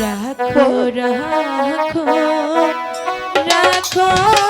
রাখো রাখো রাখো।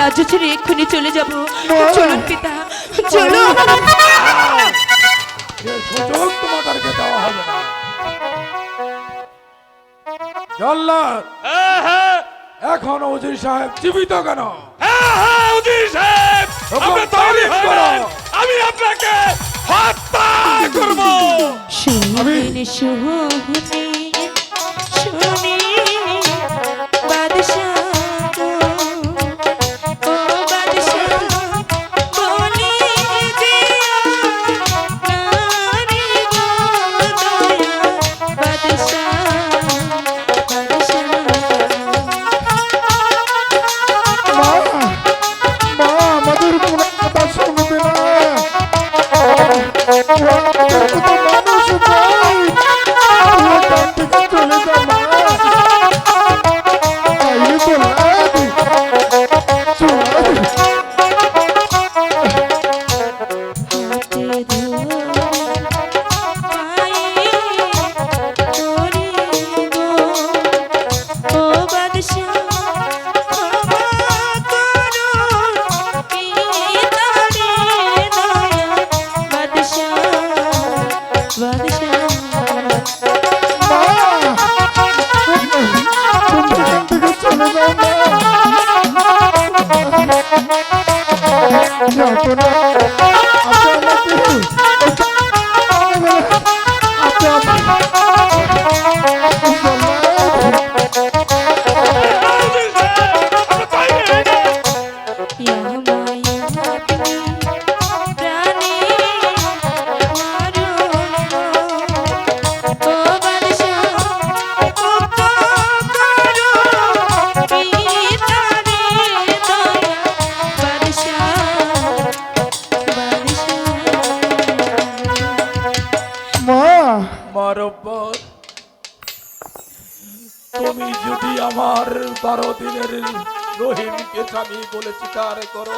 রাজ্য ছেড়ে এক্ষুনি চলে যাব চলুন পিতা চলুন এখন উজির সাহেব জীবিত কেন আমি আপনাকে হত্যা করব আমি No, no, no. তুমি যদি আমার বারো দিনের রহিমকে স্বামী বলে স্বীকার করো